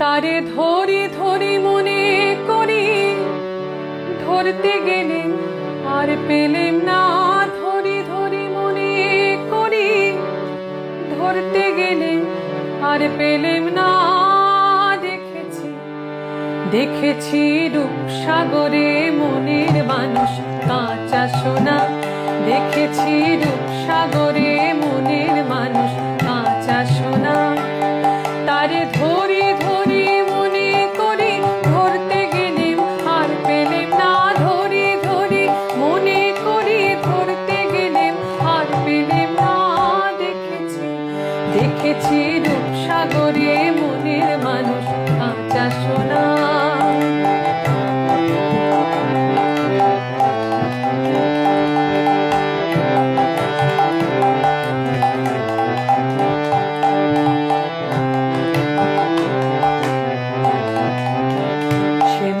তারে ধরি ধরি মনে করি। ধরতে গেলে আর পেলেম না, ধরি ধরি মনে করি। ধরতে গেলে আর পেলেম না, দেখেছি দেখেছি রূপসাগরে মনের মানুষ কাঁচা মনের মানুষ কাঁচা সোনা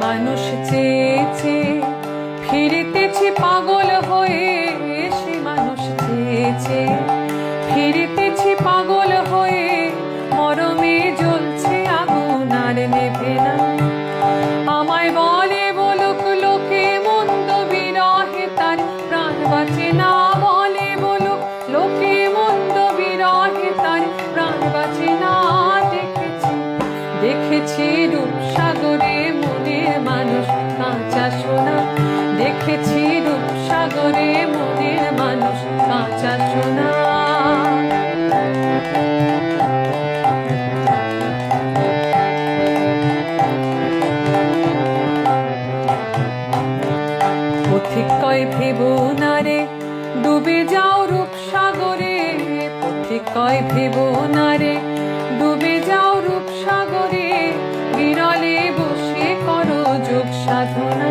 মানুষ চেয়েছে ফিরিতেছি পাগল হয়ে সে মানুষ চেয়েছে। বাঁচে না বলে প্রাণ দেখেছি। দেখেছি মনের মানুষ সোনা। দেখেছি রূপসাগরে মনের মানুষ, কাঁচা সোনা। পথিক কয় ভেব না রে? ডুবে যাও রূপসাগরে পথিক কয় ভেব না রে? ডুবে যাও রূপ সাগরে বিরলে বসে করো যোগ সাধনা